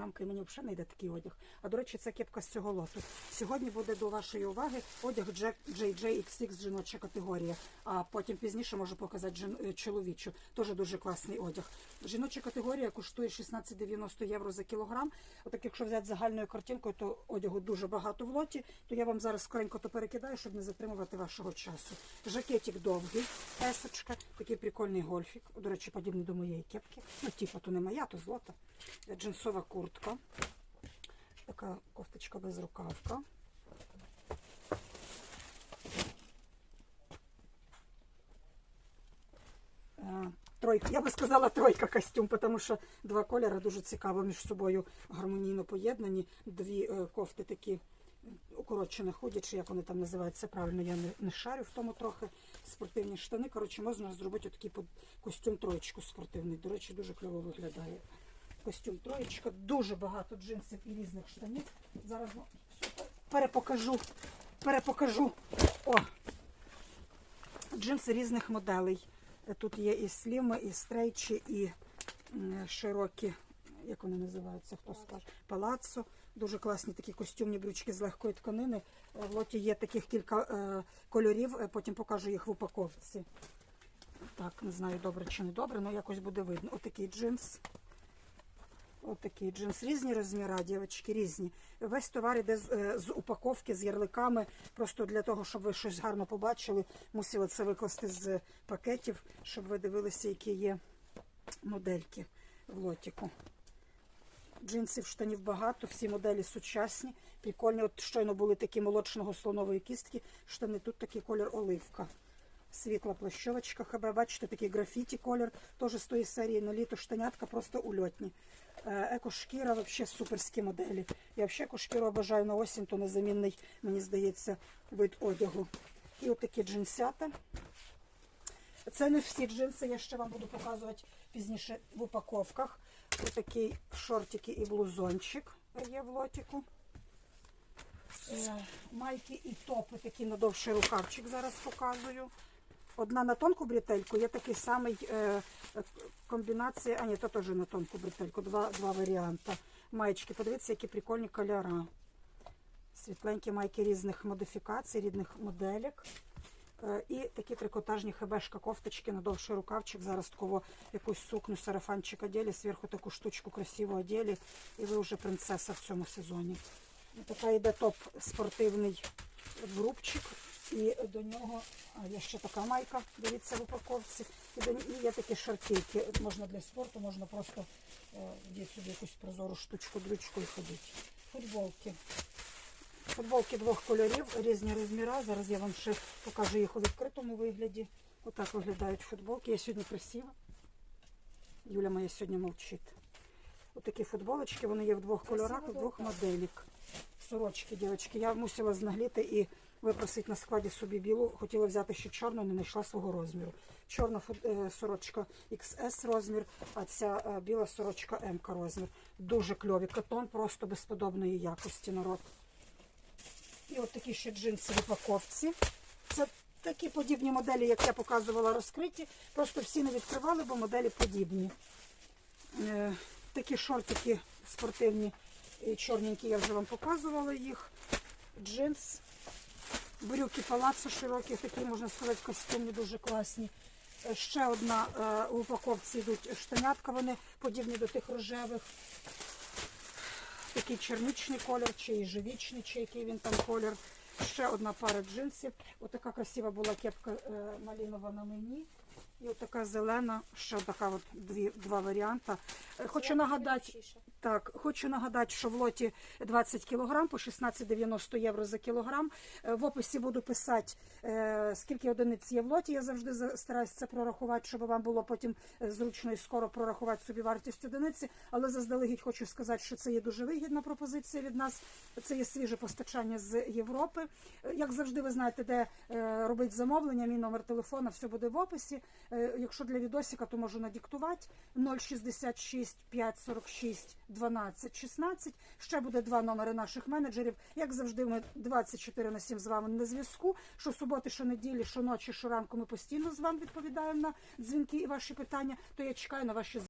панамка, і мені взагалі не йде такий одяг. А до речі, це кепка з цього лоту. Сьогодні буде до вашої уваги одяг Jack JJ XX жіноча категорія. А потім пізніше можу показати жін... е, чоловічу. Теж дуже класний одяг. Жіноча категорія коштує 16,90 євро за кілограм. Отак, якщо взяти загальною картинкою, то одягу дуже багато в лоті. То я вам зараз скоренько то перекидаю, щоб не затримувати вашого часу. Жакетик довгий, есочка, такий прикольний гольфік. До речі, подібний до моєї кепки. Ну, типу, то не моя, то злота. Джинсова куртка. Така кофточка без рукавка. Е, Тройка, я би сказала тройка костюм, тому що два кольори дуже цікаво між собою гармонійно поєднані. Дві е, кофти такі укорочено ходячи, як вони там називаються правильно, я не, не шарю в тому трохи. Спортивні штани. Коротше, можна зробити отакий костюм троєчку спортивний. До речі, дуже кльово виглядає. Костюм троєчка, дуже багато джинсів і різних штанів. Зараз вам перепокажу. Перепокажу. О! Джинси різних моделей. Тут є і сліми, і стрейчі, і широкі, як вони називаються, хто скаже, палаццо. Дуже класні такі костюмні брючки з легкої тканини. Е, В лоті є таких кілька е, кольорів, е, потім покажу їх в упаковці. Так, не знаю, добре чи не добре, але якось буде видно. Отакий джинс. Отакий джинс. Різні розміри, дівчатки, різні. Весь товар іде з, е, з упаковки, з ярликами. Просто для того, щоб ви щось гарно побачили, мусила це викласти з пакетів, щоб ви дивилися, які є модельки в лотіку. Джинсів, штанів багато, всі моделі сучасні, прикольні. От щойно були такі молочного слонової кістки. Штани тут такий колір оливка. Світла плащовочка, ХБ, бачите, такий графіті колір, теж з тої серії на літо штанятка, просто ульотні. Е, Екошкіра, взагалі суперські моделі. Я взагалі екошкіру обожаю на осінь, то незамінний, мені здається, вид одягу. І от такі джинсята. Це не всі джинси, я ще вам буду показувати пізніше в упаковках. Ось такий шортики і блузончик є в лотіку. Е, Майки і топи такі на довший рукавчик зараз показую. Одна на тонку бретельку, є такий самий е, комбінація, а ні, то теж на тонку бретельку, два, два варіанти. Маєчки, подивіться, які прикольні кольори. Світленькі майки різних модифікацій, різних моделек. Е, І такі трикотажні хебешка кофточки на довший рукавчик. Зараз такого якусь сукню, сарафанчик одели, зверху таку штучку красиву одели, і ви вже принцеса в цьому сезоні. Така йде топ спортивний грубчик. І до нього а, є ще така майка, дивіться в упаковці. І до і є такі шортики. Можна для спорту, можна просто е, вдіти собі якусь прозору штучку, дрючку і ходити. Футболки. Футболки двох кольорів, різні розміри. Зараз я вам ще покажу їх у відкритому вигляді. Отак виглядають футболки. Я сьогодні красива. Юля моя сьогодні мовчить. Отакі футболочки, вони є в двох кольорах, в двох моделік. Сорочки, дівчатки. Я мусила знагліти і випросити на складі собі білу. Хотіла взяти ще чорну, не знайшла свого розміру. Чорна е, сорочка XS розмір, а ця е, біла сорочка М розмір. Дуже кльові. Катон просто безподобної якості народ. І от такі ще джинси в упаковці. Це такі подібні моделі, як я показувала, розкриті. Просто всі не відкривали, бо моделі подібні. Е, такі шортики спортивні, чорненькі, я вже вам показувала їх. Джинс. Брюки палаццо широкі, такі, можна сказати, костюмні, дуже класні. Е, Ще одна е, в упаковці йдуть штанятка, вони подібні до тих рожевих. Такий черничний колір, чи і живічний, чи який він там колір. Ще одна пара джинсів. Отака красива була кепка е, малінова на мені. І отака зелена, ще така от дві, два варіанти. Хочу нагадати, так, хочу нагадати, що в лоті 20 кг по 16,90 євро за кілограм. Е, В описі буду писати, е, скільки одиниць є в лоті. Я завжди за- стараюся це прорахувати, щоб вам було потім е, зручно і скоро прорахувати собі вартість одиниці. Але заздалегідь хочу сказати, що це є дуже вигідна пропозиція від нас. Це є свіже постачання з Європи. Як завжди, ви знаєте, де робити замовлення. Мій номер телефона все буде в описі. Якщо для відосика, то можу надіктувати 066 546 12 16. Ще буде два номери наших менеджерів. Як завжди, ми 24 на 7 з вами на зв'язку. Що суботи, що неділі, що ночі, що ранку ми постійно з вами відповідаємо на дзвінки і ваші питання. То я чекаю на ваші